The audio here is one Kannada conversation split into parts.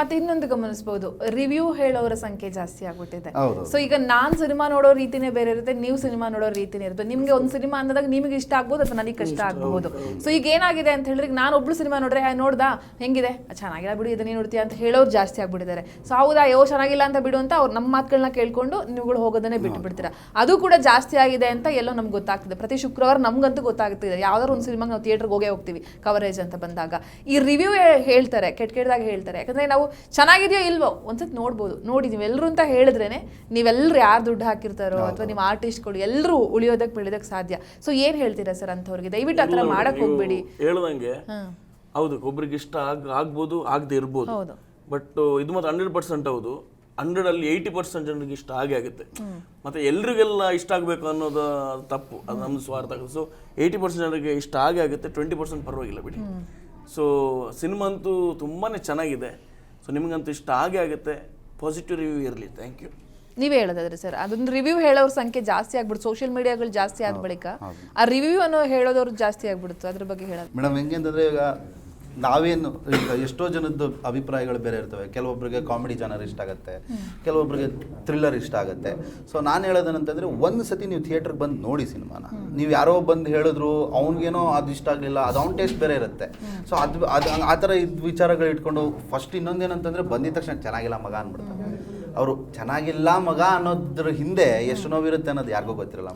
ಮತ್ತೆ ಇನ್ನೊಂದು ಗಮನಿಸಬಹುದು ರಿವ್ಯೂ ಹೇಳೋರ ಸಂಖ್ಯೆ ಜಾಸ್ತಿ ಆಗ್ಬಿಟ್ಟಿದೆ. ಸೊ ಈಗ ನಾನ್ ಸಿನಿಮಾ ನೋಡೋ ರೀತಿನೇ ಬೇರೆ ಇರುತ್ತೆ ನೀವು ಸಿನಿಮಾ ನೋಡೋ ರೀತಿನೇ ಇರುತ್ತೆ. ನಿಮ್ಗೆ ಒಂದು ಸಿನಿಮಾ ಅಂದಾಗ ನಿಮಗೆ ಇಷ್ಟ ಆಗ್ಬೋದು ಅಥವಾ ನನಗೆ ಕಷ್ಟ ಆಗ್ಬೋದು. ಸೊ ಈಗ ಏನಾಗಿದೆ ಅಂತ ಹೇಳಿದ್ರೆ ನಾನು ಒಬ್ಳು ಸಿನಿಮಾ ನೋಡ್ರೆ "ಆ, ನೋಡ್ದಾ? ಹೆಂಗಿದೆ? ಚೆನ್ನಾಗಿಲ್ಲ ಬಿಡು ಇದನ್ನೇ ನೋಡ್ತೀಯ? ಅಂತ ಹೇಳೋರು ಜಾಸ್ತಿ ಆಗ್ಬಿಟ್ಟಿದ್ದಾರೆ. ಸೊ ಹೌದಾ ಯೋ ಚೆನ್ನಾಗಿಲ್ಲ ಅಂತ ಬಿಡು ಅಂತ ಅವ್ರು ನಮ್ಮ ಮಾತುಗಳನ್ನ ಕೇಳ್ಕೊಂಡು ನೀವುಗಳು ಹೋಗೋದನ್ನೇ ಬಿಟ್ಟು ಬಿಡ್ತೀರಾ ಅದು ಕೂಡ ಜಾಸ್ತಿ ಆಗಿದೆ ಅಂತ ಎಲ್ಲೋ ನಮ್ಗೆ ಗೊತ್ತಾಗ್ತದೆ. ಪ್ರತಿ ಶುಕ್ರವಾರ ನಮ್ಗಂತೂ ಗೊತ್ತಾಗ್ತಿದೆ. ಯಾವ್ದಾದ್ರು ಒಂದು ಸಿನಿಮಾಗೆ ನಾವು ಥಿಯೇಟರ್ಗೆ ಹೋಗೇ ಹೋಗ್ತೀವಿ ಕವರೇಜ್ ಅಂತ ಬಂದಾಗ. ಈ ರಿವ್ಯೂ ಹೇಳ್ತಾರೆ ಕೆಟ್ಟ ಕೆಟ್ಟದಾಗ ಹೇಳ್ತಾರೆ. ಯಾಕಂದ್ರೆ ನಾವು ಚೆನ್ನಾಗಿದೆಯೋ ಇಲ್ವೋ ಒಂದ್ಸತಿ ನೋಡ್ಬೋದು. ನೋಡಿ ನೀವೆಲ್ಲರೂ ಅಂತ ಹೇಳಿದ್ರೇನೆ ನೀವೆಲ್ಲರೂ ಯಾರು ದುಡ್ಡು ಹಾಕಿರ್ತಾರೋ ಅಥವಾ ನಿಮ್ಮ ಆರ್ಟಿಸ್ಟ್ಗಳು ಎಲ್ಲರೂ ಉಳಿಯೋದಕ್ಕೆ ಬೆಳೆಯೋದಕ್ಕೆ ಸಾಧ್ಯ. ಸೊ ಏನು ಹೇಳ್ತೀರಾ ಸರ್ ಅಂಥವ್ರಿಗೆ? ದಯವಿಟ್ಟು ಆ ಥರ ಮಾಡಕ್ ಹೋಗ್ಬೇಡಿ. ಹೇಳ್ದಂಗೆ ಹೌದು ಒಬ್ರಿಗೆ ಇಷ್ಟ ಆಗ್ ಆಗ್ಬೋದು ಆಗದೆ ಇರ್ಬೋದು. ಹೌದು. ಬಟ್ ಇದು ಮತ್ತೆ ಹಂಡ್ರೆಡ್ ಪರ್ಸೆಂಟ್ ಹೌದು. ಹಂಡ್ರೆಡ್ ಅಲ್ಲಿ ಏಯ್ಟಿ ಪರ್ಸೆಂಟ್ ಜನರಿಗೆ ಇಷ್ಟ ಆಗೇ ಆಗುತ್ತೆ. ಮತ್ತೆ ಎಲ್ರಿಗೆಲ್ಲ ಇಷ್ಟ ಆಗಬೇಕು ಅನ್ನೋದು ತಪ್ಪು. ಅದು ನಮ್ದು ಸ್ವಾರ್ಥ. ಸೊ ಏಯ್ಟಿ ಪರ್ಸೆಂಟ್ ಜನರಿಗೆ ಇಷ್ಟ ಆಗೇ ಆಗುತ್ತೆ ಟ್ವೆಂಟಿ ಪರ್ಸೆಂಟ್ ಪರವಾಗಿಲ್ಲ ಬಿಡಿ. ಸೊ ಸಿನಿಮಾ ಅಂತೂ ತುಂಬಾನೇ ಚೆನ್ನಾಗಿದೆ. ಸೊ ನಿಮಗಂತೂ ಇಷ್ಟ ಆಗೇ ಆಗುತ್ತೆ. ಪಾಸಿಟಿವ್ ರಿವ್ಯೂ ಇರಲಿ. ಥ್ಯಾಂಕ್ ಯು ನೀವೇ ಹೇಳೋದಾದ್ರೆ ಸರ್ ಅದೊಂದು ರಿವ್ಯೂ ಹೇಳೋರ ಸಂಖ್ಯೆ ಜಾಸ್ತಿ ಆಗ್ಬಿಡ್ತು. ಸೋಷಿಯಲ್ ಮೀಡಿಯಾಗಳು ಜಾಸ್ತಿ ಆದ ಬಳಿಕ ಆ ರಿವ್ಯೂ ಅನ್ನೋ ಹೇಳೋದವ್ರು ಜಾಸ್ತಿ ಆಗ್ಬಿಡ್ತು. ಅದ್ರ ಬಗ್ಗೆ ಹೇಳೋದು. ಮೇಡಮ್ ಹೆಂಗೆ ಅಂತಂದರೆ ಈಗ ನಾವೇನು ಈಗ ಎಷ್ಟೋ ಜನದ್ದು ಅಭಿಪ್ರಾಯಗಳು ಬೇರೆ ಇರ್ತವೆ. ಕೆಲವೊಬ್ಬರಿಗೆ ಕಾಮಿಡಿ ಜನರ್ ಇಷ್ಟ ಆಗುತ್ತೆ. ಕೆಲವೊಬ್ಬರಿಗೆ ಥ್ರಿಲ್ಲರ್ ಇಷ್ಟ ಆಗುತ್ತೆ. ಸೊ ನಾನು ಹೇಳೋದೇನಂತಂದರೆ ಒಂದು ಸತಿ ನೀವು ಥಿಯೇಟ್ರಿಗೆ ಬಂದು ನೋಡಿ ಸಿನಿಮಾನ. ನೀವು ಯಾರೋ ಬಂದು ಹೇಳಿದ್ರು ಅವ್ನಿಗೇನೋ ಅದು ಇಷ್ಟ ಆಗಲಿಲ್ಲ ಅದು ಅವ್ನ ಟೇಸ್ಟ್ ಬೇರೆ ಇರುತ್ತೆ. ಸೊ ಅದು ಅದು ಆ ಥರ ಇದು ವಿಚಾರಗಳು ಇಟ್ಕೊಂಡು ಫಸ್ಟ್ ಇನ್ನೊಂದೇನಂತಂದರೆ ಬಂದಿದ ತಕ್ಷಣ ಚೆನ್ನಾಗಿಲ್ಲ ಮಗ ಅಂದ್ಬಿಡ್ತಾರೆ. ಅವರು ಚೆನ್ನಾಗಿಲ್ಲ ಮಗ ಅನ್ನೋದ್ರ ಹಿಂದೆ ಎಷ್ಟು ನೋವಿರುತ್ತೆ ಅನ್ನೋದು ಯಾರಿಗೂ ಗೊತ್ತಿರಲ್ಲ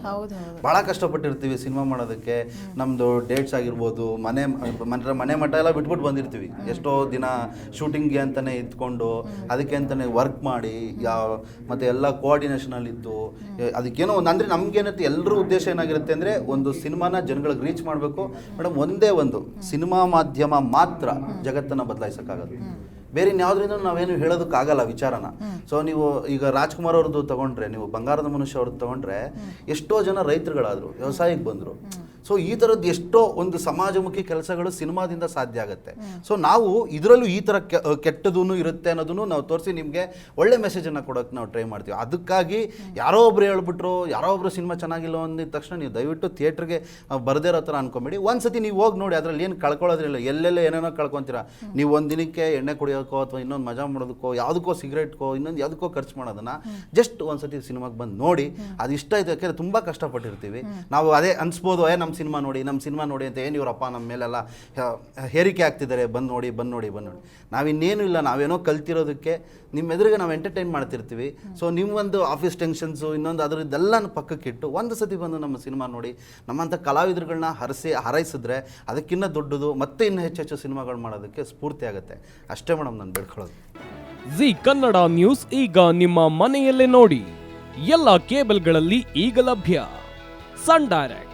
ಭಾಳ ಕಷ್ಟಪಟ್ಟಿರ್ತೀವಿ ಸಿನಿಮಾ ಮಾಡೋದಕ್ಕೆ. ನಮ್ಮದು ಡೇಟ್ಸ್ ಆಗಿರ್ಬೋದು ಮನೆ ಮನೆ ಮನೆ ಮಠ ಎಲ್ಲ ಬಿಟ್ಬಿಟ್ಟು ಬಂದಿರ್ತೀವಿ. ಎಷ್ಟೋ ದಿನ ಶೂಟಿಂಗ್ಗೆ ಅಂತಲೇ ಇದ್ಕೊಂಡು ಅದಕ್ಕೆ ಅಂತಲೇ ವರ್ಕ್ ಮಾಡಿ ಯಾವ ಮತ್ತು ಎಲ್ಲ ಕೋಆರ್ಡಿನೇಷನಲ್ಲಿ ಇದ್ದು ಎ- ಅದಕ್ಕೇನೋ ಒಂದು ಅಂದರೆ ನಮಗೇನತ್ತೆ ಎಲ್ಲರ ಉದ್ದೇಶ ಏನಾಗಿರುತ್ತೆ ಅಂದರೆ ಒಂದು ಸಿನಿಮಾನ ಜನಗಳಿಗೆ ರೀಚ್ ಮಾಡಬೇಕು. ಮೇಡಮ್ ಒಂದೇ ಒಂದು ಸಿನಿಮಾ ಮಾಧ್ಯಮ ಮಾತ್ರ ಜಗತ್ತನ್ನು ಬದಲಾಯಿಸೋಕ್ಕಾಗದು ಬೇರೆ ಇನ್ಯಾವುದರಿಂದ ನಾವೇನು ಹೇಳೋದಕ್ಕಾಗಲ್ಲ ವಿಚಾರನ. ಸೊ ನೀವು ಈಗ ರಾಜ್ಕುಮಾರ್ ಅವ್ರದ್ದು ತಗೊಂಡ್ರೆ ನೀವು ಬಂಗಾರದ ಮನುಷ್ಯ ಅವ್ರದ್ದು ತಗೊಂಡ್ರೆ ಎಷ್ಟೋ ಜನ ರೈತರುಗಳಾದರು ವ್ಯವಸಾಯಕ್ಕೆ ಬಂದರು. ಸೊ ಈ ಥರದ್ದು ಎಷ್ಟೋ ಒಂದು ಸಮಾಜಮುಖಿ ಕೆಲಸಗಳು ಸಿನಿಮಾದಿಂದ ಸಾಧ್ಯ ಆಗುತ್ತೆ. ಸೊ ನಾವು ಇದರಲ್ಲೂ ಈ ಥರ ಕೆ ಕೆಟ್ಟದೂ ಇರುತ್ತೆ ಅನ್ನೋದನ್ನು ನಾವು ತೋರಿಸಿ ನಿಮಗೆ ಒಳ್ಳೆ ಮೆಸೇಜನ್ನು ಕೊಡೋಕ್ಕೆ ನಾವು ಟ್ರೈ ಮಾಡ್ತೀವಿ. ಅದಕ್ಕಾಗಿ ಯಾರೋ ಒಬ್ರು ಹೇಳ್ಬಿಟ್ರು ಯಾರೋ ಒಬ್ರು ಸಿನಿಮಾ ಚೆನ್ನಾಗಿಲ್ಲ ಅಂದಿದ ತಕ್ಷಣ ನೀವು ದಯವಿಟ್ಟು ಥಿಯೇಟ್ರಿಗೆ ಬರದೇ ಇರೋ ಥರ ಅನ್ಕೊಂಬೇಡಿ. ಒಂದ್ಸತಿ ನೀವು ಹೋಗಿ ನೋಡಿ ಅದರಲ್ಲಿ ಏನು ಕಳ್ಕೊಳ್ಳೋದ್ರಿಲ್ಲ ಎಲ್ಲೆಲ್ಲ ಏನೇನೋ ಕಳ್ಕೊತೀರಾ. ನೀವು ಒಂದು ದಿನಕ್ಕೆ ಎಣ್ಣೆ ಕುಡಿಯೋಕ್ಕೋ ಅಥವಾ ಇನ್ನೊಂದು ಮಜಾ ಮಾಡೋದಕ್ಕೋ ಯಾವುದಕ್ಕೋ ಸಿಗರೇಟ್ಕೋ ಇನ್ನೊಂದು ಯಾವುದಕ್ಕೋ ಖರ್ಚು ಮಾಡೋದನ್ನ ಜಸ್ಟ್ ಒಂದ್ಸತಿ ಸಿನಿಮಾಗೆ ಬಂದು ನೋಡಿ. ಅದು ಇಷ್ಟ ಆಯ್ತು ಯಾಕೆಂದರೆ ತುಂಬ ಕಷ್ಟಪಟ್ಟಿರ್ತೀವಿ. ನಾವು ಅದೇ ಅನ್ಸ್ಬೋದು ಏ ನಮ್ಮ ಸಿನಿಮಾ ನೋಡಿ ನಮ್ಮ ಸಿನಿಮಾ ನೋಡಿ ಅಂತ ಏನು ಇವರಪ್ಪ ನಮ್ಮ ಮೇಲೆಲ್ಲ ಹೇರಿಕೆ ಆಗ್ತಿದ್ದಾರೆ ಬಂದು ನೋಡಿ ಬಂದು ನೋಡಿ ಬಂದು ನೋಡಿ. ನಾವಿನ್ನೇನು ಇಲ್ಲ, ನಾವೇನೋ ಕಲ್ತಿರೋದಕ್ಕೆ ನಿಮ್ಮ ಎದುರಿಗೆ ನಾವು ಎಂಟರ್ಟೈನ್ ಮಾಡ್ತಿರ್ತೀವಿ. ಸೊ ನಿಮ್ಮೊಂದು ಆಫೀಸ್ ಟೆನ್ಷನ್ಸು ಇನ್ನೊಂದು ಅದರದ್ದೆಲ್ಲ ಪಕ್ಕಕ್ಕಿಟ್ಟು ಒಂದು ಸತಿ ಬಂದು ನಮ್ಮ ಸಿನಿಮಾ ನೋಡಿ ನಮ್ಮಂಥ ಕಲಾವಿದರುಗಳನ್ನ ಹರಸಿ, ಹಾರೈಸಿದ್ರೆ ಅದಕ್ಕಿಂತ ದೊಡ್ಡದು, ಮತ್ತೆ ಇನ್ನೂ ಹೆಚ್ಚು ಹೆಚ್ಚು ಸಿನಿಮಾಗಳು ಮಾಡೋದಕ್ಕೆ ಸ್ಫೂರ್ತಿ ಆಗುತ್ತೆ. ಅಷ್ಟೇ ಮೇಡಮ್ ನಾನು ಬೇಡ್ಕೊಳ್ಳೋದು. ಜಿ ಕನ್ನಡ ನ್ಯೂಸ್ ಈಗ ನಿಮ್ಮ ಮನೆಯಲ್ಲೇ ನೋಡಿ. ಎಲ್ಲ ಕೇಬಲ್ಗಳಲ್ಲಿ ಈಗ ಲಭ್ಯ. Sun Direct.